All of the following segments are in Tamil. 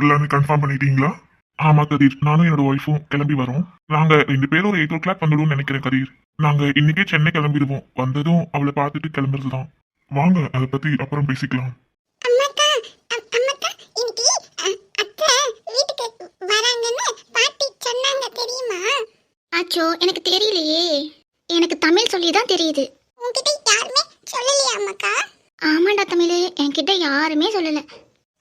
வரலான்னு கன்ஃபார்ம் பண்ணிட்டீங்களா? ஆமா கதீர். நானும் என்னோட ஒய்ஃபும் கிளம்பி வரோம். நாங்க ரெண்டு பேரும் ஒரு எயிட் ஓ கிளாக் வந்துடுவோம்னு நினைக்கிறேன் கதீர். நாங்க இன்னைக்கே சென்னை கிளம்பிடுவோம். வந்ததும் அவளை பார்த்துட்டு கிளம்புறது தான் வாங்க அதை பத்தி அப்புறம் பேசிக்கலாம். அம்மாக்கா அ- அம்மாக்கா இன்னைக்கு அ, அத்தை வீட்டுக்கு வராங்கன்னு பாட்டி சொன்னாங்க தெரியுமா? ஆச்சோ எனக்கு தெரியலையே. எனக்கு தமிழ் சொல்லி தான் தெரியுது. உன்கிட்ட யாருமே சொல்லலையா அம்மாக்கா? ஆமாண்டா தமிழ் என்கிட்ட யாருமே சொல்லல.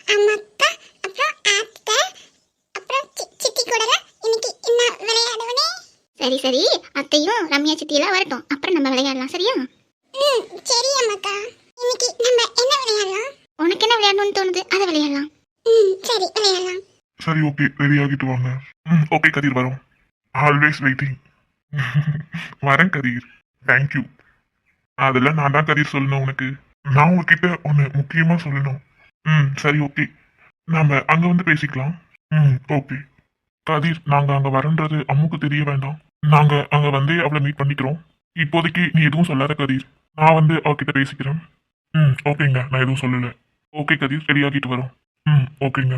அம்மாக்கா அப்புறம் அத்தை அப்புறம் சி- சித்தி கூட இன்னைக்கு என்ன விளையாடுவனே சரி சரி. அத்தையும் ரம்யா சித்தியெல்லாம் வரட்டும். அப்புறம் நம்ம விளையாடலாம் சரியா? ம் சரி அம்மாக்கா. இன்னைக்கு நம்ம என்ன விளையாடலாம்? உனக்கு என்ன விளையாடணும்னு தோணுது? அதை விளையாடலாம். ம் சரி விளையாடலாம். சரி ஓகே. ரெடி ஆகிட்டு வாங்க. ம் ஓகே கதீர் வரோம். ஆல்வேஸ் வெயிட்டிங் வரேன் கதீர். தேங்க்யூ அதெல்லாம் நான் தான் கதீர் சொல்லணும் உனக்கு. நான் உங்ககிட்ட ஒன்று முக்கியமாக சொல்லணும். ம் சரி ஓகே. நாம அங்கே வந்து பேசிக்கலாம். ம் ஓகே. கதீர் நாங்கள் அங்கே வரன்றது அம்முக்கு தெரிய வேண்டாம். நாங்கள் அங்கே வந்து அவளை மீட் பண்ணிக்கிறோம். இப்போதைக்கு நீ எதுவும் சொல்லாத கதீர். நான் வந்து அவகிட்ட பேசிக்கிறேன். ம் ஓகேங்க நான் எதுவும் சொல்லலை. ஓகே கதீர் ரெடி ஆகிட்டு வரோம். ம் ஓகேங்க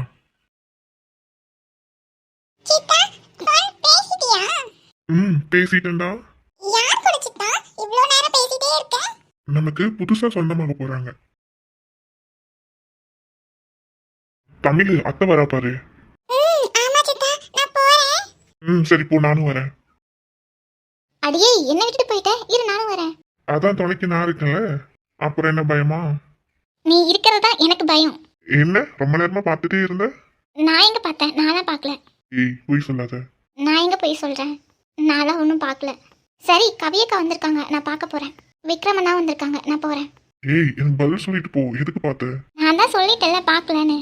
ம் பேசிட்டேன்டா. நமக்கு புதுசா சொந்தமாக போறாங்க. தமிழ் அத்தை வரா பாரு ம் ஆமா சித்தா நான் போறேன் ம் சரி போ நானும் வரேன். அடியே என்ன விட்டுட்டு போயிட்ட? இரு நானும் வரேன். அதான் துணைக்கு நான் இருக்கேன்ல. அப்புறம் என்ன பயமா? நீ இருக்கிறது தான் எனக்கு பயம். என்ன? ரொம்ப நேரமா பார்த்துட்டே இருந்த? நான் எங்க பார்த்தேன்? நான்லாம் பார்க்கல. ஏய் பொய் சொல்லாத. நான் எங்க போய் சொல்றேன்? நான்லாம் ஒன்றும் பார்க்கல. சரி கவியக்கா வந்திருக்காங்க. நான் பார்க்க போறேன். விக்ரமண்ணா வந்திருக்காங்க. நான் போறேன். ஏய் எனக்கு பதில் சொல்லிட்டு போ. எதுக்கு பார்த்த? நான் தான் சொல்லிட்டேன்ல பார்க்கலன்னு.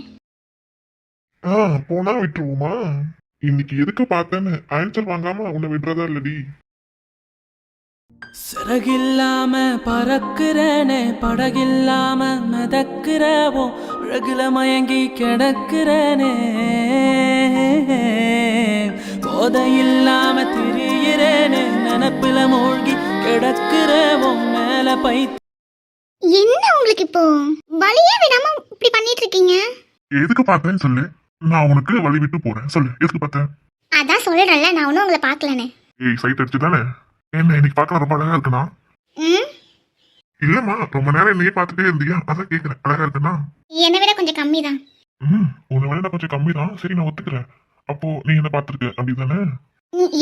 ஆ போனா விட்டுருவோமா? இன்னைக்கு எதுக்கு பார்த்தேன்னு ஆன்சர் வாங்காம உன்னை விடுறதா இல்லடி? சிறகில்லாம பறக்கிறனே படகில்லாம மிதக்கிறவோ அழகுல மயங்கி கிடக்கிறனே. போதையில்லாம திரியிறேனே நினப்புல மூழ்கி கிடக்கிறவோ மேல பை என்ன உங்களுக்கு இப்போ? வழியே விடாம இப்படி பண்ணிட்டு இருக்கீங்க? எதுக்கு பார்த்தேன்னு சொல்லு. நான் உனக்கு வழி விட்டு போறேன். சொல்லு எதுக்கு பார்த்தேன் அதான் சொல்றேன்ல நான் ஒன்றும் உங்களை பார்க்கலன்னு. ஏய் சைட் அடிச்சு தானே என்ன இன்னைக்கு பார்க்க ரொம்ப அழகா இருக்குண்ணா? இல்லம்மா ரொம்ப நேரம் என்னையே பார்த்துட்டே இருந்தியா? அதான் கேட்குறேன் அழகா இருக்குண்ணா என்னை விட கொஞ்சம் கம்மி தான் ம் உன்னை விட நான் கொஞ்சம் கம்மி தான் சரி நான் ஒத்துக்கிறேன். அப்போ நீ என்ன பார்த்துருக்க? அப்படிதானே?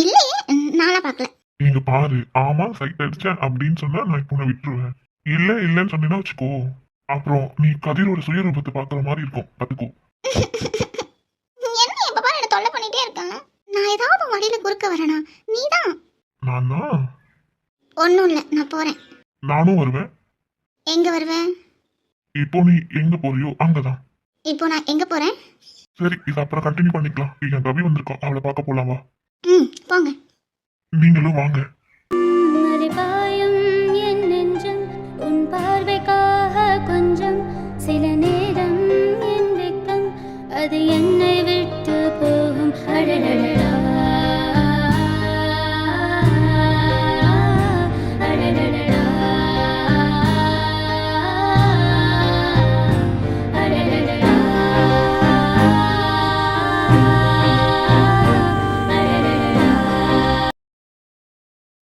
இல்லையே நான்லாம் பார்க்கல. நீங்க பாரு ஆமா சைட் அடிச்சேன் அப்படின்னு சொன்னா நான் இப்போ விட்டுருவேன். இல்ல இல்லன்னு சொன்னீங்கன்னா வச்சுக்கோ. அப்புறம் நீ கதிரோட சுயரூபத்தை பார்க்குற மாதிரி இருக்கும். பார்த்துக்கோ என்ன எப்ப பாரு என்ன தொல்லை பண்ணிட்டே இருக்காங்க நான் ஏதாவது வழியில குறுக்க வரேனா? நீ தான் நான்? தான் ஒன்றும் இல்லை நான் போறேன். நானும் வருவேன். எங்க வருவேன் இப்போ நீ எங்க போறியோ அங்கதான். இப்போ நான் எங்க போறேன்? சரி இதை அப்புறம் கண்டினியூ பண்ணிக்கலாம். என் கவி வந்திருக்கோம் அவளை பார்க்க போலாமா ம் போங்க. நீங்களும் வாங்க. மலைபாயும் என் நெஞ்சம் உன் பார்வைக்காக கொஞ்சம். சில நேரம் என் வெக்கம் அது என்னை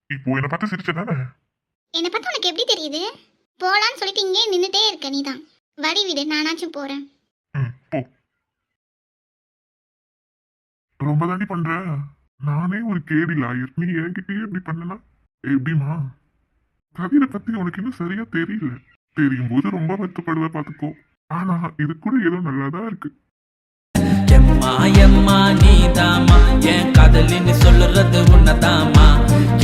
இப்போ என்னை பார்த்து சிரிச்சதானே? என்னை பார்த்தா உனக்கு எப்படி தெரியுது? போலான்னு சொல்லிட்டு இங்கே நின்றுட்டே இருக்க நீ தான் வழி விடு நானாச்சும் போறேன். ம் போ. ரொம்ப தாண்டி பண்ற? நானே ஒரு கேடி லாயர். நீ என்கிட்டயே இப்படி பண்ணனா? எப்படிமா கவிதை பத்தி உனக்கு இன்னும் சரியா தெரியல. தெரியும் போது ரொம்ப வருத்தப்படுவ பாத்துக்கோ ஆனா இது கூட ஏதோ நல்லாதான் இருக்கு. எம்மா எம்மா நீதாம்மா. என் காதலின்னு சொல்லுறது உன்னதாம்மா.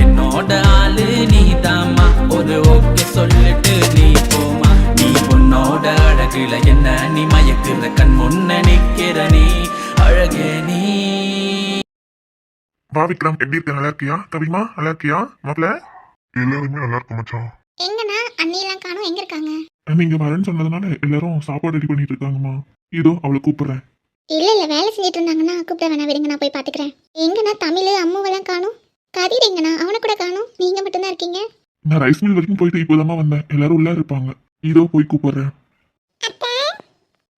என்னோட ஆளு நீதாம்மா. ஒரு ஓகே சொல்லிட்டு நீ போமா நீ உன்னோட அழகுல என்ன நீ மயக்குற கண் முன்ன நிக்கிற நீ அழகே நீ. வா விக்ரம் எப்படி இருக்க? நல்லா இருக்கியா? கவிமா நல்லா இருக்கியா? மாப்பிள? எல்லாருமே நல்லா இருக்கும் மச்சான் எங்கண்ணா அண்ணியெல்லாம் காணும். எங்க இருக்காங்க? நீங்க வரேன்னு சொன்னதுனால எல்லாரும் சாப்பாடு ரெடி பண்ணிட்டு இருக்காங்கம்மா. இதோ அவளை கூப்பிடுறேன். இல்ல இல்ல வேலை செஞ்சுட்டு இருந்தாங்கன்னா கூப்பிட வேணா விடுங்க நான் போய் பாத்துக்கிறேன். எங்கண்ணா தமிழ் அம்மாவெல்லாம் காணும்? கதிர் எங்கண்ணா? அவனை கூட காணும்? நீங்க மட்டும்தான் இருக்கீங்க? நான் ரைஸ் மில் வரைக்கும் போயிட்டு இப்போதாம்மா வந்தேன். எல்லாரும் உள்ள இருப்பாங்க. இதோ போய் கூப்பிடுறேன்.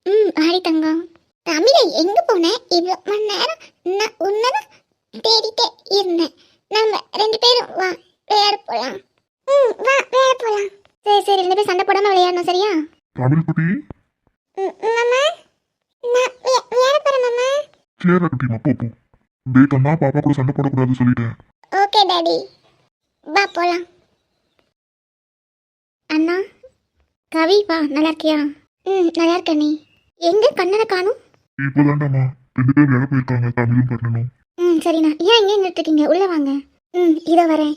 ம் ஆடி தங்கம். தமிழை எங்க போன? இவ்வளோ மணி நேரம் நான் உன்னதான் தேடிட்டே இருந்தேன். நம்ம ரெண்டு பேரும் வா விளையாட போலாம். ம் வா விளையாட போலாம். சரி சரி ரெண்டு பேரும் சண்டை போடாம விளையாடணும் சரியா? தமிழ் குட்டி ம், மாமா சேரா குட்டிமா போ போ. டேட் அண்ணா பாப்பா கூட சண்டை போடக்கூடாது சொல்லிட்டேன். Okay daddy. வா போலாம். அண்ணா கவி வா நல்லா இருக்கியா? ம் நல்லா இருக்க நீ. எங்க கண்ணனை காணும்? இப்போதாண்டாமா ரெண்டு பேர் வேலை போயிருக்காங்க தமிழும் பண்ணணும் ம் சரிண்ணா. ஏன் இங்கே நின்றுட்டுருக்கீங்க உள்ளே வாங்க. ம் இதோ வரேன்.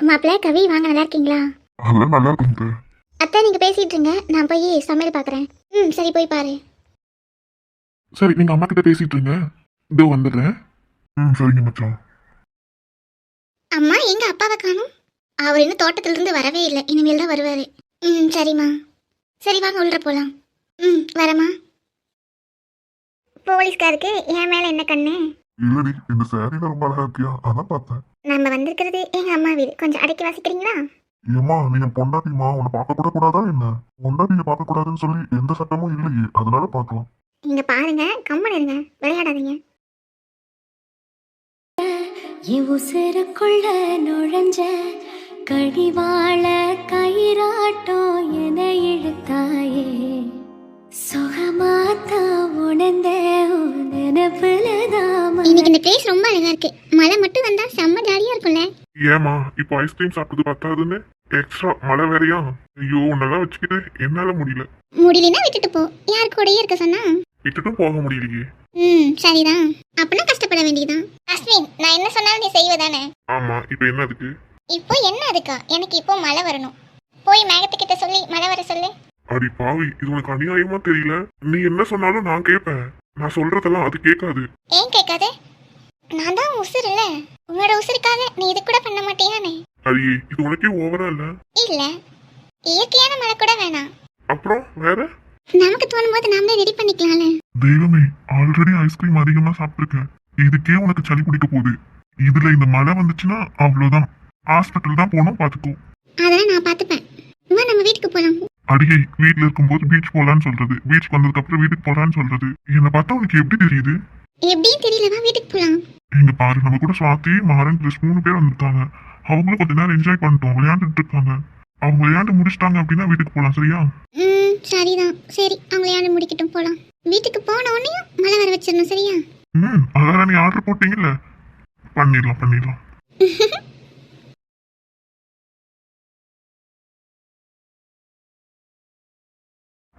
மாப்பிள்ள கவி வாங்க நல்லா இருக்கீங்களா? அதெல்லாம் நல்லா இருக்குங்க அத்தை நீங்கள் பேசிகிட்டு இருங்க. நான் போய் சமையல் பார்க்குறேன் ம் சரி போய் பாரு. சரி நீங்க அம்மா கிட்ட பேசிட்டு இருங்க. இதோ வந்துடுறேன். ம் சரிங்க மச்சான். அம்மா எங்க அப்பாவை காணும்? அவர் இன்னும் தோட்டத்திலிருந்து வரவே இல்லை. இனிமேல் தான் வருவார். ம் சரிம்மா. சரி வாங்க உள்ள போகலாம் ம் வரேம்மா. போலீஸ்காருக்கு என் மேலே என்ன கண்ணு? இல்லடி இந்த சாரியில ரொம்ப அழகா இருக்கியா? அதான் பார்த்தேன். நம்ம வந்திருக்கிறது எங்கள் அம்மா வீடு. கொஞ்சம் அடக்கி வாசிக்கிறீங்களா? ஏம்மா நீங்க பொண்டாட்டிமா உன்னை பார்க்க கூட கூடாதா என்ன? பொண்டாட்டியை பார்க்க கூடாதுன்னு சொல்லி எந்த சட்டமும் இல்லையே. அதனால பார்க்கலாம். இங்க பாருங்க கம்மன் இருங்க விளையாடாதீங்க. உசுருக்குள்ள நுழைஞ்ச கடிவாள கயிறாட்டம் என இழுத்தாயே. சுகமாத்தா உணர்ந்த இன்னைக்கு இந்த பிளேஸ் ரொம்ப அழகா இருக்கு. மழை மட்டும் வந்தா செம்ம ஜாலியா இருக்கும்ல. ஏமா இப்போ ஐஸ்கிரீம் சாப்பிட்டது பத்தாதுன்னு? எக்ஸ்ட்ரா மழை வேறையா? ஐயோ உன்னெல்லாம் வச்சுக்கிட்டு என்னால முடியல. முடியலன்னா விட்டுட்டு போ. யார் கூடயே இருக்க சொன்னா? விட்டுட்டும் போக முடியலையே. ம் சரிதான். அப்பனா கஷ்டப்பட வேண்டியதுதான். அஸ்வின் நான் என்ன சொன்னாலும் நீ செய்வதானே? ஆமா இப்போ என்ன அதுக்கு? இப்போ என்ன அதுக்கா? எனக்கு இப்போ மழை வரணும். போய் மேகத்துக்கிட்ட சொல்லி மழை வர சொல்லு. அடி பாவி இது உனக்கு அநியாயமா தெரியல? நீ என்ன சொன்னாலும் நான் கேட்பேன். நான் சொல்றதெல்லாம் அது கேட்காது. ஏன் கேட்காது? நான் தான் உசுர் இல்ல உன்னோட உசுருக்காக நீ இது கூட பண்ண மாட்டியானே? அடியே இது உனக்கே ஓவரா இல்ல? இல்ல. இயற்கையான மழை கூட வேணாம். அப்புறம் வேற? நமக்கு தோணும் போது நாமளே ரெடி பண்ணிக்கலாம்ல. தெய்வமே ஆல்ரெடி ஐஸ்கிரீம் அதிகமா சாப்பிட்டுருக்கேன் இதுக்கே உனக்கு சளி பிடிக்க போகுது. இதுல இந்த மழை வந்துச்சுன்னா அவ்வளவுதான் ஹாஸ்பிட்டல் தான் போனோம் பாத்துக்கோ அதெல்லாம் நான் பார்த்துப்பேன். வா நம்ம வீட்டுக்கு போலாம். அடியே வீட்ல இருக்கும்போது பீச் போலான்னு சொல்றது. பீச் வந்ததுக்கு அப்புறம் வீட்டுக்கு போலான்னு சொல்றது. என்ன பார்த்தா உனக்கு எப்படி தெரியுது? எப்படியும் தெரியல வா வீட்டுக்கு போலாம். இங்க பாரு நம்ம கூட சுவாதி மாறன் பிளஸ் மூணு பேர் வந்திருக்காங்க. அவங்களும் கொஞ்ச நேரம் என்ஜாய் பண்ணிட்டோம் விளையாண்டுட்டு இருக்காங்க. அவங்க விளையாண்டு முடிச்சிட்டாங்க அப்படின்னா வீட்டுக்கு போலாம் சரியா? ம் சரிதான். சரி அவங்க விளையாட முடிக்கட்டும் போலாம். வீட்டுக்கு போன உடனேயும் மழை வர வச்சிடணும் சரியா? ம் அதான் நீ ஆர்டர் போட்டீங்கல்ல. பண்ணிடலாம் பண்ணிடலாம்.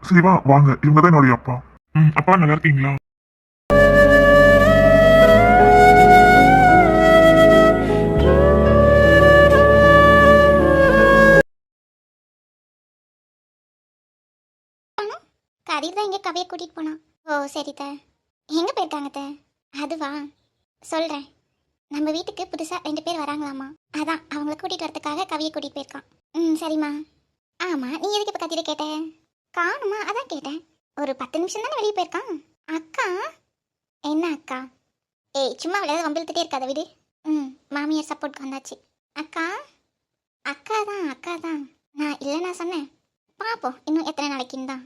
சிவா வாங்க. இவங்க தான் என்னுடைய அப்பா. ம் அப்பா நல்லா இருக்கீங்களா? கதிர் தான் இங்கே கவியை கூட்டிகிட்டு போனான். ஓ சரி த. எங்கே போயிருக்காங்க த? அதுவா? சொல்கிறேன் நம்ம வீட்டுக்கு புதுசாக ரெண்டு பேர் வராங்களாமா? அதான் அவங்கள கூட்டிகிட்டு வரதுக்காக கவியை கூட்டிகிட்டு போயிருக்கான். ம் சரிம்மா. ஆமாம் நீ எதுக்கு இப்போ கத்திர கேட்ட? காணுமா? அதான் கேட்டேன். ஒரு பத்து நிமிஷம் தானே வெளியே போயிருக்கான்? அக்கா? என்ன அக்கா? ஏய் சும்மா விளையாட வம்பிழுத்துட்டே இருக்காத விடு. ம் மாமியார் சப்போர்ட்க்கு வந்தாச்சு. அக்கா? அக்கா தான் அக்கா தான் நான் இல்லை நான் சொன்னேன். பார்ப்போம் இன்னும் எத்தனை நாளைக்குன்னு தான்.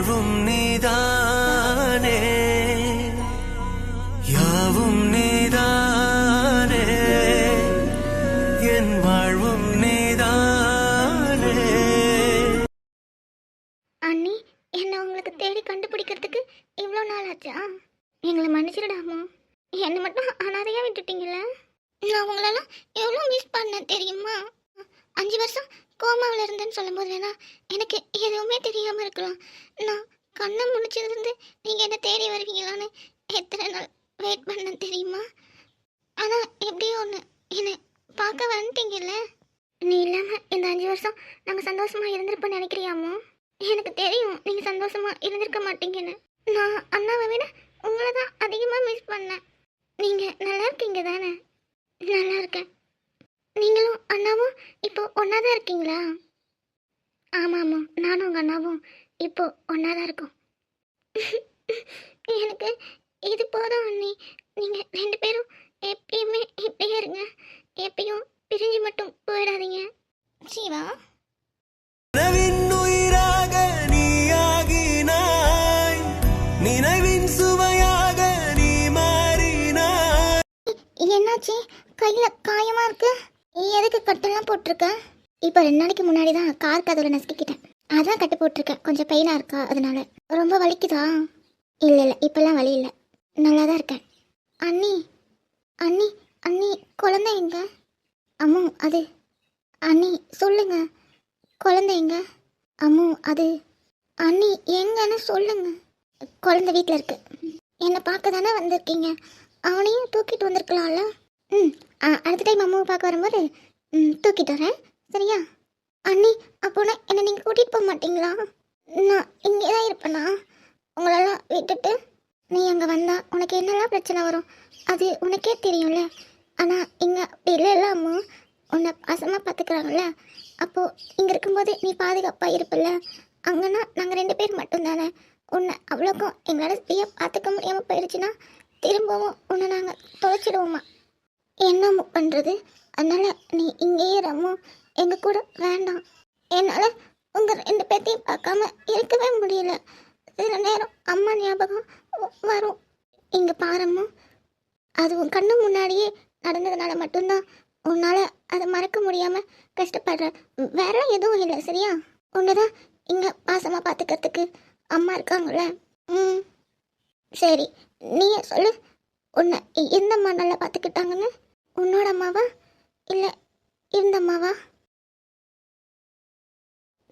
என் வாழ்வும் நீதானே யாவும் நீதானே என் வாழ்வும் நீதானே அண்ணி என்ன உங்களுக்கு தேடி கண்டுபிடிக்கிறதுக்கு இவ்வளோ நாள் ஆச்சா எங்களை மன்னிச்சிடாமா என்னை மட்டும் அனாதையாக விட்டுட்டீங்களே? நான் உங்களெல்லாம் எவ்வளோ மிஸ் பண்ணேன் தெரியுமா? அஞ்சு வருஷம் கோமாவில் இருந்தேன்னு சொல்லும்போது வேணா எனக்கு எதுவுமே தெரியாமல் இருக்கலாம். நான் கண்ணை முடிச்சதுலேருந்து நீங்கள் என்ன தேடி வருவீங்களான்னு எத்தனை நாள் வெயிட் பண்ணேன் தெரியுமா? ஆனால் எப்படியோ ஒன்று என்னை பார்க்க வந்துட்டீங்கல்ல? நீ இல்லாமல் இந்த அஞ்சு வருஷம் நாங்கள் சந்தோஷமாக இருந்திருப்போம்னு நினைக்கிறியாமோ? எனக்கு தெரியும் நீங்கள் சந்தோஷமாக இருந்திருக்க மாட்டீங்கன்னு. நான் அண்ணாவை விட உங்களை தான் அதிகமாக மிஸ் பண்ணேன். நீங்கள் நல்லா இருக்கீங்க தானே? நல்லா இருக்கேன். நீங்களும் அண்ணாவும் இப்போ ஒன்றா தான் இருக்கீங்களா? ஆமாம் ஆமாம் நானும் உங்கள் அண்ணாவும் இப்போ ஒன்றா தான் இருக்கோம். எனக்கு இது போதும் அண்ணி. நீங்கள் ரெண்டு பேரும் எப்பயுமே இப்படியே இருங்க. எப்பயும் பிரிஞ்சு மட்டும் போயிடாதீங்க. சிவா? உயிராக நீயாகினாய். நினைவின் சுவையாக நீ மாறினாய். என்னாச்சு? கையில் காயமாக நீ எதுக்கு கட்டெல்லாம் போட்டிருக்க? இப்போ ரெண்டு நாளைக்கு முன்னாடி தான் கார் கதவுல நசுக்கிக்கிட்டேன். அதான் கட்டு போட்டிருக்கேன். கொஞ்சம் பெயினாக இருக்கா அதனால. ரொம்ப வலிக்குதா? இல்லை இல்லை இப்போல்லாம் வலி இல்லை. நல்லா தான் இருக்கேன். அண்ணி அண்ணி அண்ணி குழந்தை எங்க? அம்மு அது அண்ணி சொல்லுங்க. குழந்தை எங்க? அம்மு அது அண்ணி எங்கன்னு சொல்லுங்க. குழந்தை வீட்டில் இருக்கு. என்னை பார்க்க தானே வந்திருக்கீங்க? அவனையும் தூக்கிட்டு வந்திருக்கலாம்ல? ம் ஆ, அடுத்த டைம் அம்மாவை பார்க்க வரும்போது ம் தூக்கிட்டு வரேன். சரியா? அண்ணி அப்போனா என்னை நீங்கள் கூட்டிகிட்டு போக மாட்டீங்களா? நான் இங்கே தான் இருப்பேனா? உங்களெல்லாம் விட்டுட்டு நீ அங்கே வந்தால் உனக்கு என்னெல்லாம் பிரச்சனை வரும்? அது உனக்கே தெரியும்ல. ஆனால் இங்கே அப்படி இல்லைல்ல அம்மா. உன்னை பாசமாக பார்த்துக்குறாங்கல்ல. அப்போது இங்கே இருக்கும்போது நீ பாதுகாப்பாக இருப்பில்ல. அங்கன்னா நாங்கள் ரெண்டு பேர் மட்டும்தானே. உன்னை அவ்வளோக்கும் எங்களால் சரியாக பார்த்துக்க முடியாமல் போயிடுச்சுன்னா திரும்பவும் உன்னை நாங்கள் தொலைச்சிடுவோமா? என்ன பண்ணுறது அதனால் நீ இங்கேயே ரம்மு எங்கள் கூட வேண்டாம். என்னால் உங்கள் ரெண்டு பேர்த்தையும் பார்க்காம இருக்கவே முடியல. சில நேரம் அம்மா ஞாபகம் வரும். இங்கே பாரம்மு. அது உன் கண்ணு முன்னாடியே நடந்ததுனால மட்டும்தான் உன்னால் அதை மறக்க முடியாமல் கஷ்டப்படுற. வேற எதுவும் இல்லை சரியா? ஒன்று தான் இங்கே பாசமாக பார்த்துக்கிறதுக்கு அம்மா இருக்காங்கல்ல. ம். சரி நீயே சொல்லு. உன்னை எந்த அம்மா நல்லா பார்த்துக்கிட்டாங்கன்னு உன்னோட அம்மாவா? இல்லை இருந்த அம்மாவா?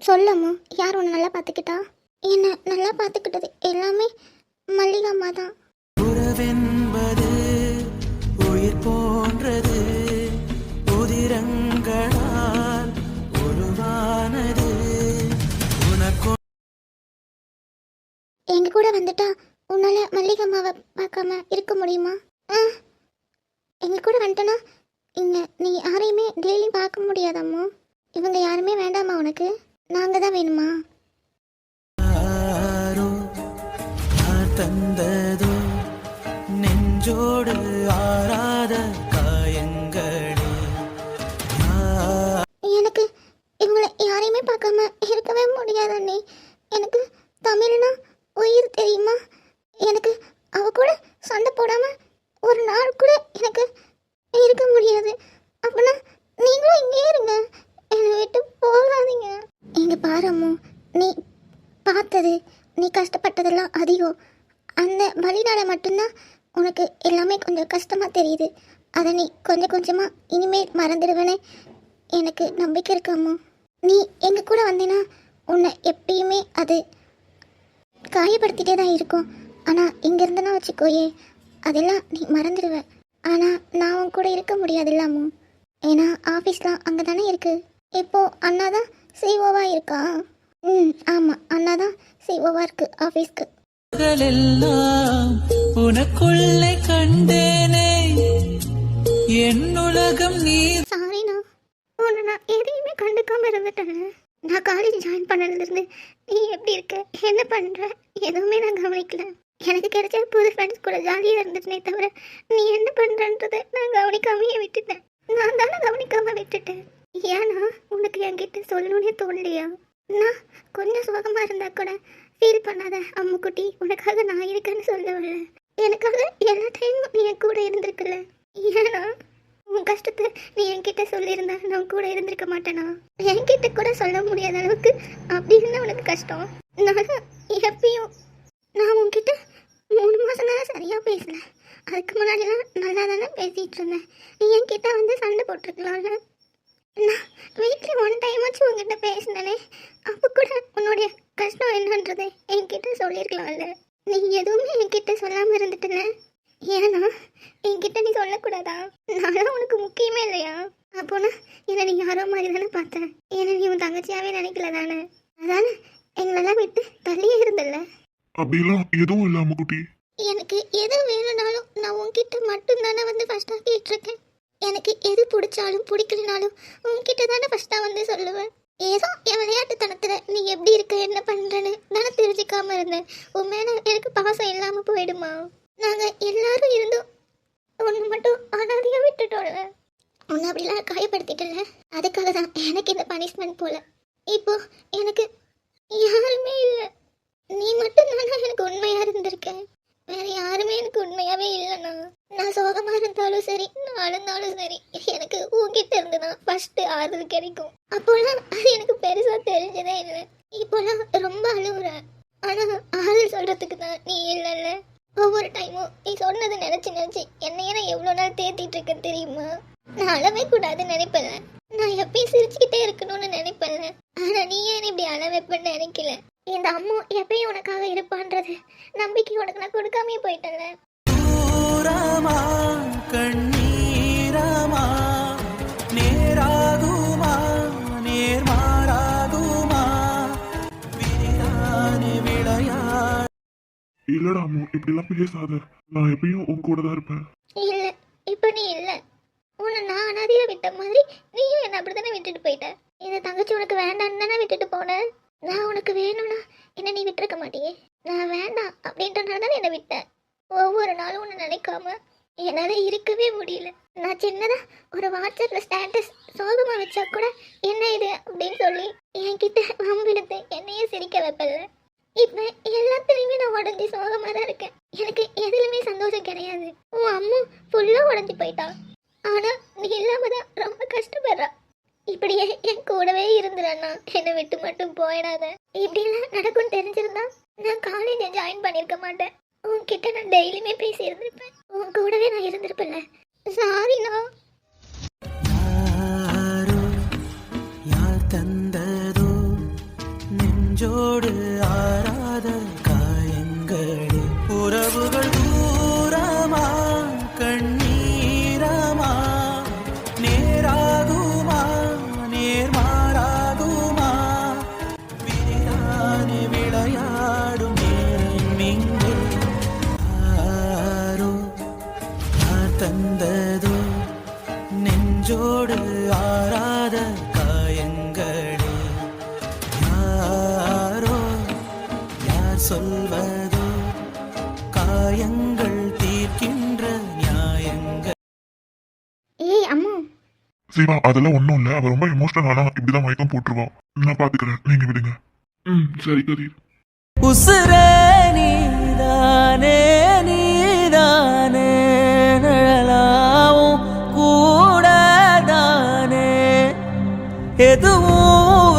சொல்லம்மு யார் உன்னை நல்லா பார்த்துக்கிட்டா? என்னை நல்லா பார்த்துக்கிட்டது எல்லாமே மல்லிகா அம்மா தான். உறவென்பது உயிர் போன்றது உதிரங்களால் உருவானது. உனக்கு எங்கள் கூட வந்துட்டா உன்னால் மல்லிகை அம்மாவை பார்க்காம இருக்க முடியுமா? ஆ? எங்கள் கூட வந்துட்டனா? இங்கே நீ யாரையுமே டெய்லி பார்க்க முடியாதம்மா? இவங்க யாருமே வேண்டாமா உனக்கு. நாங்கள் தான் வேணுமா? தந்ததோ நெஞ்சோடு ஆறாத காயங்களே. எனக்கு இவங்களை யாரையுமே பார்க்காம இருக்கவே முடியாது அண்ணே எனக்கு தமிழ்னா உயிர் தெரியுமா? எனக்கு அவ கூட சண்டை போடாம ஒரு நாள் கூட எனக்கு இருக்க முடியாது. அப்படின்னா நீங்களும் இங்கே இருங்க. என்னை விட்டு போகாதீங்க. இங்கே பாரம்மு நீ பார்த்தது நீ கஷ்டப்பட்டதெல்லாம் அதிகம். அந்த வழினால மட்டும்தான் உனக்கு எல்லாமே கொஞ்சம் கஷ்டமாக தெரியுது. அதை நீ கொஞ்சம் கொஞ்சமாக இனிமேல் மறந்துடுவேனே. எனக்கு நம்பிக்கை இருக்காமோ நீ எங்கள் கூட வந்தேன்னா உன்னை எப்பயுமே அது காயப்படுத்திட்டே தான் இருக்கும். ஆனால் இங்கே இருந்தனா வச்சுக்கோயே அதெல்லாம் நீ மறந்துடுவ. ஆனால் நான் உன் கூட இருக்க முடியாதுல்ல அம்மு. ஏன்னா ஆஃபீஸ்லாம் அங்கே தானே இருக்கு. இப்போ அண்ணா தான் சிஓவா இருக்கா? ம் ஆமாம் அண்ணா தான் சிஓவா இருக்கு ஆஃபீஸ்க்கு எல்லாம் உனக்குள்ளே கண்டேனே. என் உலகம் நீ சாரிண்ணா உன்னை நான் எதையுமே கண்டுக்காம இருந்துட்டேன். நான் காலேஜ் ஜாயின் பண்ணதுலேருந்து நீ எப்படி இருக்க? என்ன பண்ணுற எதுவுமே நான் கவனிக்கல. எனக்கு கிடைச்ச புது ஃப்ரெண்ட்ஸ் கூட ஜாலியாக இருந்துட்டேனே தவிர நீ என்ன பண்ணுறன்றதை நான் கவனிக்காமையே விட்டுட்டேன். நான் தானே கவனிக்காமல் விட்டுட்டேன். ஏன்னா உனக்கு என்கிட்ட சொல்லணும்னே தோணலையா? நான் கொஞ்சம் சுகமாக இருந்தால் கூட ஃபீல் பண்ணாத அம்முக்குட்டி உனக்காக நான் இருக்கேன்னு சொல்லவில்ல எனக்காக எல்லா டைமும் நீ என் கூட இருந்திருக்குல்ல ஏன்னா உன் கஷ்டத்தை நீ என்கிட்ட சொல்லியிருந்தா நான் கூட இருந்திருக்க மாட்டேனா? என்கிட்ட கூட சொல்ல முடியாத அளவுக்கு அப்படி இருந்தால் உனக்கு கஷ்டம். நான் எப்பயும் நான் உங்ககிட்ட மூணு மாதம் தான் சரியாக பேசல. அதுக்கு முன்னாடிலாம் நல்லா தானே பேசிகிட்டு இருந்தேன். நீ என்கிட்ட வந்து சண்டை போட்டிருக்கலாம்ல. நான் வீட்டில் ஒன் டைமாச்சும் உங்ககிட்ட பேசினேனே. அப்போ கூட உன்னுடைய கஷ்டம் என்னன்றதை என்கிட்ட சொல்லியிருக்கலாம்ல. நீ எதுவுமே என்கிட்ட சொல்லாமல் இருந்துட்டல ஏன்னா என்கிட்ட நீ சொல்லக்கூடாதா? நானும் உனக்கு முக்கியமே இல்லையா? அப்போனா என்னை நீ யாரோ மாதிரி தானே பார்த்தேன் ஏன்னா நீ உன் தங்கச்சியாவே நினைக்கல தானே. அதானே எங்களெல்லாம் விட்டு தள்ளியே இருந்தல்ல. அப்படிலாம் எதுவும் இல்லை அம்முக்குட்டி எனக்கு எது வேணும்னாலும் நான் உன்கிட்ட மட்டும் தானே வந்து ஃபஸ்ட்டாக கேட்டிருக்கேன். எனக்கு எது பிடிச்சாலும் பிடிக்கலனாலும் உன்கிட்ட தானே ஃபஸ்ட்டாக வந்து சொல்லுவேன். ஏதோ என் விளையாட்டுத்தனத்தில் நீ எப்படி இருக்க என்ன பண்ணுறேன்னு தானே தெரிஞ்சுக்காம இருந்தேன். உன் மேலே எனக்கு பாசம் இல்லாமல் போயிடுமா? நாங்கள் எல்லாரும் இருந்தும். ஒன்று மட்டும் அனாதையாக விட்டுட்டோம்ல. உன்னை அப்படிலாம் காயப்படுத்திட்டல அதுக்காக தான் எனக்கு இந்த பனிஷ்மெண்ட் போல. இப்போ எனக்கு யாருமே இல்லை. நீ மட்டும் தானே எனக்கு உண்மையாக இருந்திருக்க? வேற யாருமே எனக்கு உண்மையாவே இல்லைண்ணா. நான் சோகமா இருந்தாலும் சரி நான் அழுந்தாலும் சரி எனக்கு உங்ககிட்ட இருந்து தான் ஃபர்ஸ்ட் ஆறுதல் கிடைக்கும். அப்போல்லாம் அது எனக்கு பெருசா தெரிஞ்சதே இல்லை. இப்போல்லாம் ரொம்ப அழுகுற ஆனா ஆறுதல் சொல்றதுக்கு தான் நீ இல்லைல்ல. ஒவ்வொரு டைமும் நீ சொன்னது நினைச்சு நினைச்சு என்னையே நான் எவ்வளோ நாள் தேத்திட்டு இருக்கேன் தெரியுமா? நான் அழவே கூடாதுன்னு நினைப்பேன்ல நான் எப்பயும் சிரிச்சுக்கிட்டே இருக்கணும்னு நினைப்பேன்ல ஆனா நீ ஏன் இப்படி அழ வைப்பேன்னு நினைக்கல? இந்த அம்மா எப்பயும் உனக்காக இருப்பான்றது. நம்பிக்கை உனக்கு நான் கொடுக்காமயே போயிட்டேன்ல. கண்ணீரமா நேராகுமா நேர்மாறாகுமா? இல்லடா அம்மு இப்படிலாம் பேசாத. நான் எப்பயும் உன் கூட தான் இருப்பேன். இல்ல இப்ப நீ இல்ல. உன்னை நான் அனாதையா விட்ட மாதிரி நீயும் என்ன அப்படித்தானே விட்டுட்டு போயிட்ட. இந்த தங்கச்சி உனக்கு வேண்டான்னு தானே விட்டுட்டு போன? நான் உனக்கு வேணும்னா என்ன நீ விட்டுருக்க மாட்டியே? நான் வேண்டாம் அப்படின்றனால தான் என்னை விட்டேன். ஒவ்வொரு நாளும் உன்னை நினைக்காம என்னால் இருக்கவே முடியல. நான் சின்னதாக ஒரு வாட்ஸ்அப்பில் ஸ்டேட்டஸ் சோகமாக வச்சா கூட என்ன இது அப்படின்னு சொல்லி என்கிட்ட வம்பிழுத்து என்னையே சிரிக்க வைப்பல இப்போ எல்லாத்துலேயுமே நான் உடஞ்சி சோகமாக தான் இருக்கேன். எனக்கு எதுலையுமே சந்தோஷம் கிடையாது. உன் அம்மா ஃபுல்லாக உடஞ்சி போயிட்டான் ஆனால் நீ இல்லாமல் தான் ரொம்ப கஷ்டப்படுறா. இப்படியே என் கூடவே இருந்துறண்ணா என்னை விட்டு மட்டும் போயிடாத. இப்படிலாம் நடக்கும் தெரிஞ்சிருந்தா நான் காலேஜ் ஜாயின் பண்ணியிருக்க மாட்டேன். உன்கிட்ட நான் டெய்லியுமே பேசி இருந்திருப்பேன் உன் கூடவே நான் இருந்திருப்பேன்ல. சாரிண்ணா யார் தந்ததோ நெஞ்சோடு ஆற சிவா அதெல்லாம் ஒன்றும் இல்லை. அவள் ரொம்ப எமோஷனல் ஆனா இப்படிதான் மயக்கம் போட்டுருவான் நான் பார்த்துக்கிறேன் நீங்க விடுங்க. ம் சரி கதிர். உசுரே நீதானே நீதானே நிழலாவும் கூடதானே. எதுவும்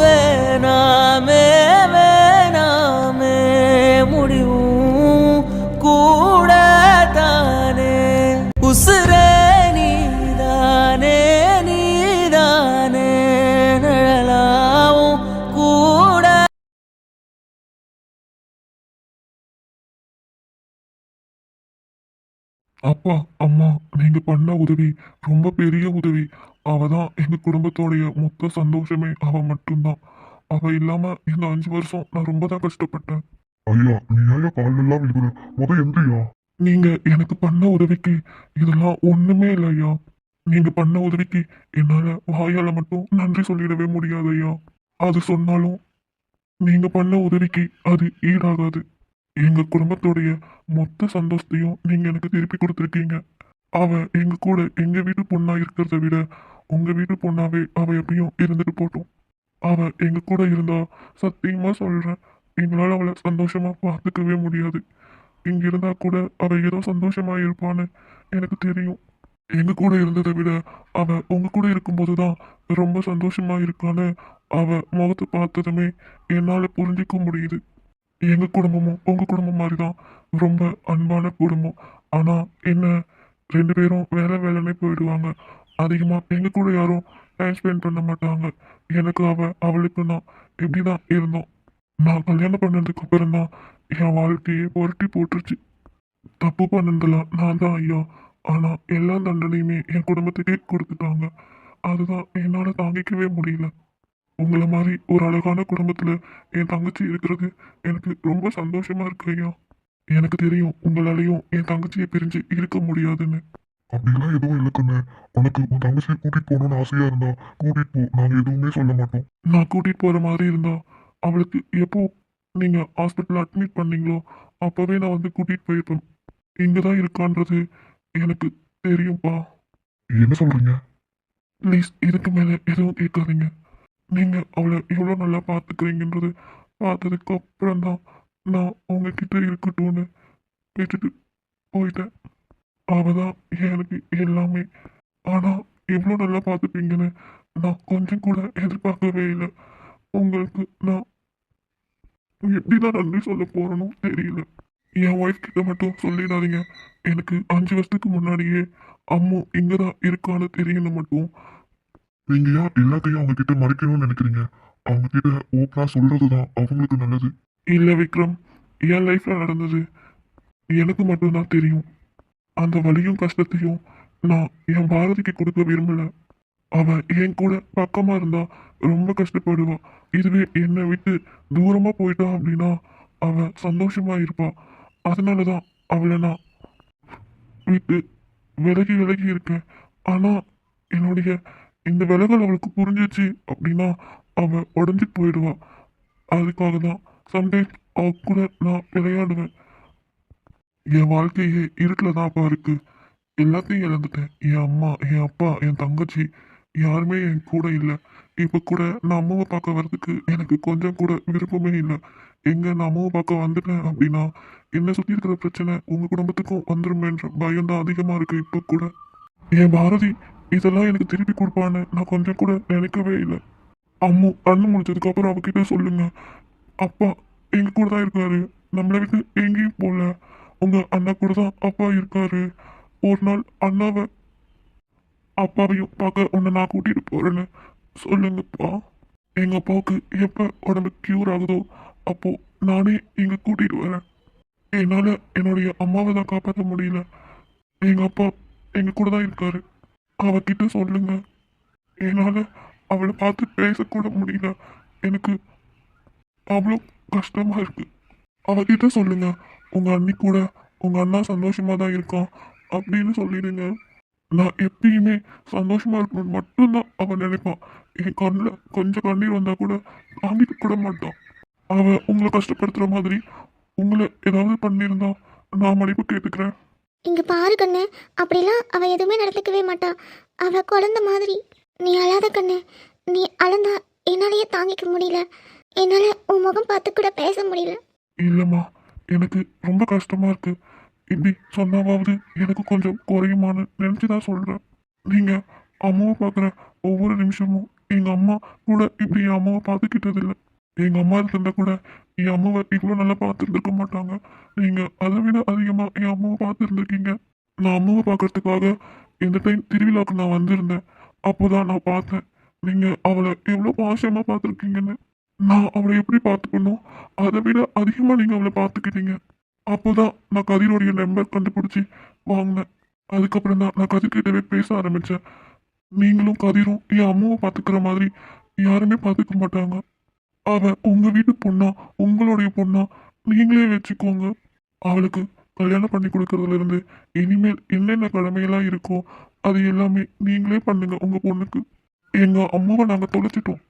அப்பா அம்மா நீங்க பண்ண உதவி ரொம்ப பெரிய உதவி. அவ தான் எங்க குடும்பத்தோடைய மொத்த சந்தோஷமே. அவ மட்டும்தான். அவ இல்லாம இந்த அஞ்சு வருஷம் நான் ரொம்ப தான் கஷ்டப்பட்டேன். ஐயா நீ ஐயா காலெல்லாம் விழுகுற? முத எந்திரியா? நீங்க எனக்கு பண்ண உதவிக்கு இதெல்லாம் ஒண்ணுமே இல்லை ஐயா. நீங்க பண்ண உதவிக்கு என்னால வாயால மட்டும் நன்றி சொல்லிடவே முடியாது ஐயா. அது சொன்னாலும் நீங்க பண்ண உதவிக்கு அது ஈடாகாது. எங்க குடும்பத்தோடைய மொத்த சந்தோஷத்தையும் நீங்க எனக்கு திருப்பி கொடுத்துருக்கீங்க. அவ எங்க கூட எங்க வீட்டு பொண்ணா இருக்கிறத விட உங்க வீட்டு பொண்ணாவே அவ எப்படியும் இருந்துட்டு போட்டும். அவ எங்க கூட இருந்தா சத்தியமா சொல்றேன். எங்களால் அவளை சந்தோஷமா பார்த்துக்கவே முடியாது. இங்க இருந்தா கூட அவ ஏதோ சந்தோஷமா இருப்பான்னு எனக்கு தெரியும். எங்க கூட இருந்ததை விட அவ உங்க கூட இருக்கும்போது தான் ரொம்ப சந்தோஷமா இருக்கான்னு அவ முகத்தை பார்த்ததுமே என்னால் புரிஞ்சிக்க முடியுது. எங்கள் குடும்பமும் உங்கள் குடும்பம் மாதிரி தான் ரொம்ப அன்பான குடும்பம். ஆனால் என்ன? ரெண்டு பேரும் வேலை வேலைன்னே போயிடுவாங்க. அதிகமாக எங்கள் கூட யாரும் டைம் ஸ்பெண்ட் பண்ண மாட்டாங்க. எனக்கு அவள் அவளுக்கு நான் இப்படிதான் இருந்தோம். நான் கல்யாணம் பண்ணதுக்கு அப்புறம் தான் என் வாழ்க்கையே புரட்டி போட்டுருச்சு. தப்பு பண்ணதெல்லாம் நான் தான் ஐயா. ஆனால் எல்லா தண்டனையுமே என் குடும்பத்துக்கே கொடுத்துட்டாங்க. அதுதான் என்னால் தாங்கிக்கவே முடியல. உங்களை மாதிரி ஒரு அழகான குடும்பத்துல என் தங்கச்சி இருக்கிறது எனக்கு ரொம்ப சந்தோஷமா இருக்கு ஐயா. எனக்கு தெரியும் உங்களாலையும் என் தங்கச்சியை பிரிஞ்சு இருக்க முடியாதுன்னு. அப்படிலாம் எதுவும் இல்லைக்குன்னு உனக்கு உன் தங்கச்சியை கூட்டிட்டு போகணும்னு ஆசையா இருந்தா கூட்டிட்டு போ. நாங்க எதுவுமே சொல்ல மாட்டோம். நான் கூட்டிட்டு போற மாதிரி இருந்தா அவளுக்கு எப்போ நீங்க ஹாஸ்பிட்டல் அட்மிட் பண்ணீங்களோ அப்பவே நான் வந்து கூட்டிட்டு போயிருப்பேன். இங்கதான் இருக்கான்றது எனக்கு தெரியும்ப்பா என்ன சொல்றீங்க? ப்ளீஸ் இதுக்கு மேல எதுவும் கேட்காதீங்க. நீங்கள் அவளை எவ்வளோ நல்லா பார்த்துக்கிறீங்கன்றது பார்த்ததுக்கு அப்புறம் தான் நான் உங்ககிட்ட இருக்கட்டும்னு கேட்டுட்டு போயிட்டேன். அவள் தான் எனக்கு எல்லாமே. ஆனா எவ்வளோ நல்லா பார்த்துப்பீங்கன்னு நான் கொஞ்சம் கூட எதிர்பார்க்கவே இல்லை. உங்களுக்கு நான் எப்படிதான் நன்றி சொல்ல போறேனோ தெரியல. என் ஒய்ஃப் கிட்ட மட்டும் சொல்லிடாதீங்க. எனக்கு அஞ்சு வருஷத்துக்கு முன்னாடியே அம்மு இங்கே தான் இருக்கான்னு தெரியணும் மட்டும். நீங்க ஏன் எல்லாத்தையும் அவங்க கிட்ட மறைக்கணும்னு நினைக்கிறீங்க? அவங்க கிட்ட ஓப்பனா சொல்றதுதான் அவங்களுக்கு நல்லது. இல்ல விக்ரம். என் லைஃப்ல நடந்தது எனக்கு மட்டும்தான் தெரியும். அந்த வலியும் கஷ்டத்தையும் நான் என் பாரதிக்கு கொடுக்க விரும்பல. அவ என் கூட பக்கமா இருந்தா ரொம்ப கஷ்டப்படுவா. இதுவே என்னை விட்டு தூரமா போயிட்டா அப்படின்னா அவ சந்தோஷமா இருப்பா. அதனாலதான் அவளை நான் விட்டு விலகி விலகி இருக்கேன். ஆனா என்னுடைய இந்த விலகல் அவளுக்கு புரிஞ்சிச்சு அப்படின்னா அவ உடஞ்சி போயிடுவா. அதுக்காக தான் சம்டைம்ஸ் அவ கூட நான் விளையாடுவேன். என் வாழ்க்கையே இருட்டில் தான்ப்பா இருக்கு. எல்லாத்தையும் இழந்துட்டேன். என் அம்மா என் அப்பா என் தங்கச்சி யாருமே என் கூட இல்லை. இப்போ கூட நான் அம்மாவை பார்க்க வர்றதுக்கு எனக்கு கொஞ்சம் கூட விருப்பமே இல்லை. எங்க நான் அம்மாவை பார்க்க வந்துட்டேன் அப்படின்னா என்னை சுற்றி இருக்கிற பிரச்சனை உங்க குடும்பத்துக்கும் வந்துருமேன்ற பயம் தான் அதிகமாக இருக்கு இப்போ கூட. என் பாரதி இதெல்லாம் எனக்கு திருப்பி கொடுப்பான்னு நான் கொஞ்சம் கூட நினைக்கவே இல்லை. அம்மு அண்ணன் முடிச்சதுக்கு அப்புறம் அவகிட்ட சொல்லுங்க. அப்பா எங்க கூட தான் இருக்காரு. நம்மளை விட்டு எங்கேயும் போகல. உங்க அண்ணா கூட தான் அப்பா இருக்காரு. ஒரு நாள் அண்ணாவை அப்பாவையும் பார்க்க உன்னை நான் கூட்டிட்டு போறேன்னு சொல்லுங்கப்பா. எங்க அப்பாவுக்கு எப்ப உடம்பு கியூர் ஆகுதோ அப்போ நானே இங்க கூட்டிட்டு வரேன். என்னால என்னுடைய அம்மாவை தான் காப்பாற்ற முடியல. எங்க அப்பா எங்க கூட தான் இருக்காரு. அவகிட்ட சொல்லுங்க. என்னால் அவளை பார்த்து பேசக்கூட முடியல. எனக்கு அவ்வளோ கஷ்டமாக இருக்கு. அவகிட்ட சொல்லுங்க. உங்கள் அண்ணி கூட உங்கள் அண்ணா சந்தோஷமாக தான் இருக்கான் அப்படின்னு சொல்லிடுங்க. நான் எப்பயுமே சந்தோஷமாக இருக்கணும்னு மட்டும்தான் அவன் நினைப்பான். என் கண்ணில் கொஞ்சம் கண்ணீர் வந்தால் கூட தாங்கிக்க கூட மாட்டான். அவன் உங்களை கஷ்டப்படுத்துகிற மாதிரி உங்களை ஏதாவது பண்ணியிருந்தா நான் மன்னிப்பு கேட்டுக்கிறேன். இங்க பாரு கண்ணு. அப்படிலாம் அவ எதுவுமே நடந்துக்கவே மாட்டா. அவ குழந்த மாதிரி. நீ அழாத கண்ணு. நீ அழந்தா என்னாலேயே தாங்கிக்க முடியல. என்னால உன் முகம் பார்த்து கூட பேச முடியல. இல்லைம்மா எனக்கு ரொம்ப கஷ்டமா இருக்கு. இப்படி சொன்னாவது எனக்கு கொஞ்சம் குறையுமான்னு நினச்சி தான் சொல்கிறேன் நீங்கள் அம்மாவை பார்க்குற ஒவ்வொரு நிமிஷமும் எங்கள் அம்மா கூட இப்படி அம்மாவை பார்த்துக்கிட்டதில்லை. எங்கள் அம்மா இருந்திருந்தா கூட என் அம்மாவை இவ்வளோ நல்லா பார்த்துருந்துருக்க மாட்டாங்க. நீங்கள் அதை விட அதிகமாக என் அம்மாவை பார்த்துருந்துருக்கீங்க. நான் அம்மாவை பார்க்கறதுக்காக இந்த டைம் திருவிழாவுக்கு நான் வந்திருந்தேன். அப்போதான் நான் பார்த்தேன். நீங்கள் அவளை எவ்வளோ பாசமா பார்த்துருக்கீங்கன்னு. நான் அவளை எப்படி பார்த்துக்கணும்? அதை விட அதிகமாக நீங்கள் அவளை பார்த்துக்கிட்டீங்க. அப்போதான் நான் கதிரோடைய நம்பர் கண்டுபிடிச்சி வாங்கினேன். அதுக்கப்புறம் தான் நான் கதிர்கிட்டவே பேச ஆரம்பித்தேன் நீங்களும் கதிரும் என் அம்மாவை பார்த்துக்கிற மாதிரி யாருமே பார்த்துக்க மாட்டாங்க. அவ உங்கள் வீட்டு பொண்ணா உங்களுடைய பொண்ணா நீங்களே வச்சுக்கோங்க. அவளுக்கு கல்யாணம் பண்ணி கொடுக்கறதுல இருந்து இனிமேல் என்னென்ன கடமையெல்லாம் இருக்கோ அது எல்லாமே நீங்களே பண்ணுங்க உங்கள் பொண்ணுக்கு. எங்கள் அம்மாவை நாங்கள் தொலைச்சிட்டோம்.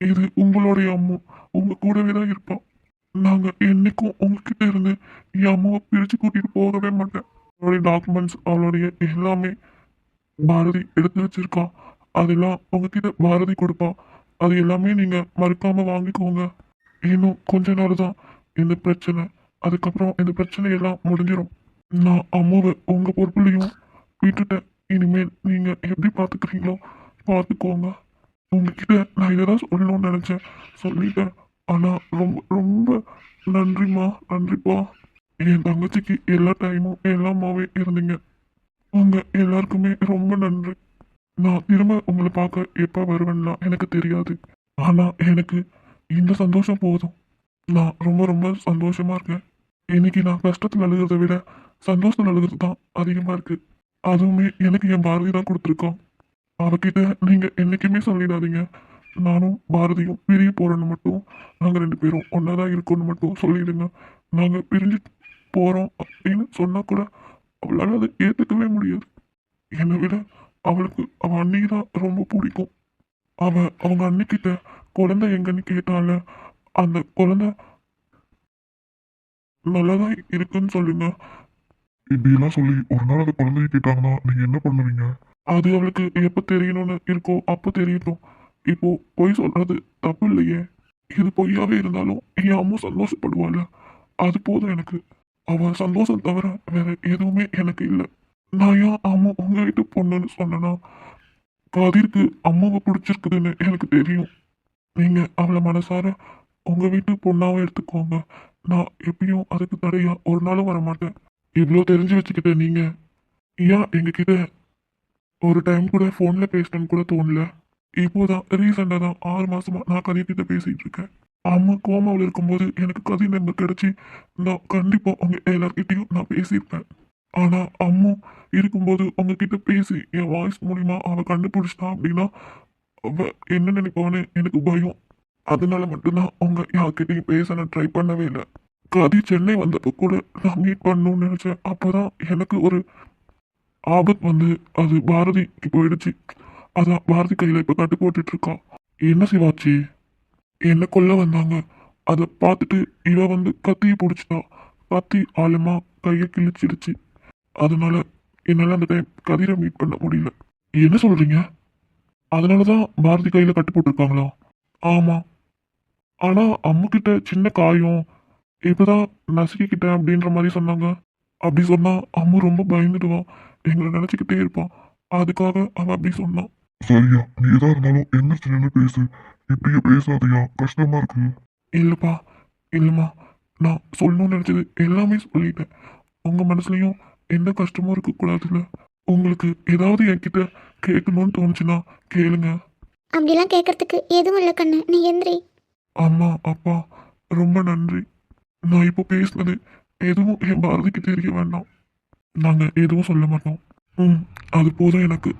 இது உங்களுடைய அம்மா உங்க கூடவே தான் இருப்பான் நாங்க என்னைக்கும் உங்ககிட்ட இருந்து என் அம்மாவை பிரிச்சு கூட்டிட்டு போகவே மாட்டேன். அவளுடைய டாக்குமெண்ட்ஸ் அவளுடைய எல்லாமே பாரதி எடுத்து வச்சிருக்கான் அதெல்லாம் உங்ககிட்ட பாரதி கொடுப்பான் அது எல்லாமே நீங்க மறுக்காம வாங்கிக்கோங்க. இன்னும் கொஞ்ச நாள் தான் இந்த பிரச்சனை. அதுக்கப்புறம் இந்த பிரச்சனை எல்லாம் முடிஞ்சிடும் நான் அம்மாவை உங்க பொறுப்புலையும் விட்டுட்டேன். இனிமேல் நீங்க எப்படி பாத்துக்கிறீங்களோ பார்த்துக்கோங்க உங்ககிட்ட நான் இதை தான் சொல்லணும்னு நினச்சேன். சொல்லிட்டேன். ஆனால் ரொம்ப ரொம்ப நன்றிம்மா நன்றிப்பா. என் தங்கச்சிக்கு எல்லா டைமும் எல்லாமாவே இருந்தீங்க. உங்க எல்லாருக்குமே ரொம்ப நன்றி. நான் திரும்ப உங்களை பார்க்க எப்போ வருவேன்னா எனக்கு தெரியாது. ஆனால் எனக்கு இந்த சந்தோஷம் போதும். நான் ரொம்ப ரொம்ப சந்தோஷமாக இருக்கேன். இன்னைக்கு நான் கஷ்டத்தில் அழுகிறத விட சந்தோஷத்தில் அழுகிறது தான் அதிகமாக இருக்குது அதுவுமே எனக்கு என் பாரதி தான் கொடுத்துருக்கோம் அவகிட்ட நீங்கள் என்றைக்குமே சொல்லிடாதீங்க. நானும் பாரதியும் பிரிய போகிறோன்னு மட்டும் நாங்கள் ரெண்டு பேரும் ஒன்னாதான் இருக்கோம்னு மட்டும் சொல்லிடுங்க. நாங்கள் பிரிஞ்சு போகிறோம் அப்படின்னு சொன்னால் கூட அவ்வளோ அதை ஏற்றுக்கவே முடியாது. என்னை விட அவளுக்கு அவ அன்னைக்கு தான் ரொம்ப பிடிக்கும். அவ அவங்க அன்னைக்கிட்ட குழந்தை எங்கன்னு கேட்டால அந்த குழந்தை நல்லாதான் இருக்குன்னு சொல்லுங்க. இப்படியெல்லாம் சொல்லி ஒரு நாள் அந்த குழந்தைய கேட்டாங்கன்னா நீங்க என்ன பண்ணுவீங்க? அது அவளுக்கு எப்ப தெரியணும்னு இருக்கோ அப்ப தெரியட்டும். இப்போ பொய் சொல்றது தப்பு இல்லையே. இது பொய்யாவே இருந்தாலும் என் அம்மா சந்தோஷப்படுவாள் அது போதும் எனக்கு. அவ சந்தோஷம் தவிர வேற எதுவுமே எனக்கு இல்லை. நான் ஏன் அம்மா உங்கள் வீட்டு பொண்ணுன்னு சொன்னேன்னா கதிர்க்கு அம்மாவை பிடிச்சிருக்குதுன்னு எனக்கு தெரியும். நீங்கள் அவளை மனசார உங்கள் வீட்டு பொண்ணாவே எடுத்துக்கோங்க. நான் எப்பயும் அதுக்கு தடையா ஒரு நாளும் வர மாட்டேன் இவ்வளோ தெரிஞ்சு வச்சுக்கிட்ட நீங்கள் ஏன் எங்ககிட்ட ஒரு டைம் கூட ஃபோனில் பேசணும்னு கூட தோணல. இப்போதான் ரீசெண்டாக தான் ஆறு மாதமாக நான் கதிர்கிட்ட பேசிகிட்டு இருக்கேன். அம்மா கோமாவில் இருக்கும்போது எனக்கு கதிர் நம்பர் கிடச்சி நான் கண்டிப்பாக அவங்க எல்லார்கிட்டேயும் நான் பேசியிருப்பேன். ஆனால் அம்மா இருக்கும்போது உங்ககிட்ட பேசி என் வாய்ஸ் மூலிமா அவள் கண்டுபிடிச்சிட்டான் அப்படின்னா அவ என்ன நினைப்பான்னு எனக்கு பயம். அதனால மட்டும்தான் அவங்க யார்கிட்டையும் பேச நான் ட்ரை பண்ணவே இல்லை. கதி சென்னை வந்தப்போ கூட நான் மீட் பண்ணணும்னு அப்போ தான் எனக்கு ஒரு ஆபத் வந்து அது பாரதிக்கு போயிடுச்சு. அதான் பாரதி கையில் இப்போ கட்டு போட்டுட்டு என்ன சிவாச்சி என்ன கொல்ல வந்தாங்க? அதை பார்த்துட்டு இவ வந்து கத்தியை பிடிச்சிட்டா. கத்தி ஆழமாக கையை கிழிச்சிடுச்சு. அதனால என்னால அந்த டைம் கதிரை மீட் பண்ண முடியல. என்ன சொல்றீங்க? அதனாலதான் பாரதி கையில கட்டு போட்டிருக்காங்களா? ஆமா. ஆனா அம்மு கிட்ட சின்ன காயம் இப்பதான் நசுக்கிக்கிட்டேன் அப்படின்ற மாதிரி சொன்னாங்க. அப்படி சொன்னா அம்மு ரொம்ப பயந்துடுவான் எங்களை நினைச்சுக்கிட்டே இருப்பான் அதுக்காக அவன் அப்படி சொன்னான் சரியா நீ எதா இருந்தாலும் எந்திரிச்சு நின்று பேசு. இப்படியே பேசாதயா கஷ்டமா இருக்கு. இல்லப்பா இல்லம்மா. நான் சொல்லணும்னு நினைச்சது எல்லாமே சொல்லிட்டேன். உங்க மனசுலயும் எந்த கஷ்டமும் இருக்கக்கூடாதுல்ல. உங்களுக்கு ஏதாவது என்கிட்ட கேட்கணும்னு தோணுச்சுன்னா கேளுங்க. அப்படிலாம் கேட்கறதுக்கு எதுவும் இல்லை கண்ணு. நீ எந்திரி. அம்மா அப்பா ரொம்ப நன்றி. நான் இப்போ பேசினது எதுவும் என் பாரதிக்கு தெரிய வேண்டாம். நாங்க எதுவும் சொல்ல மாட்டோம். ம் அது போதும் எனக்கு.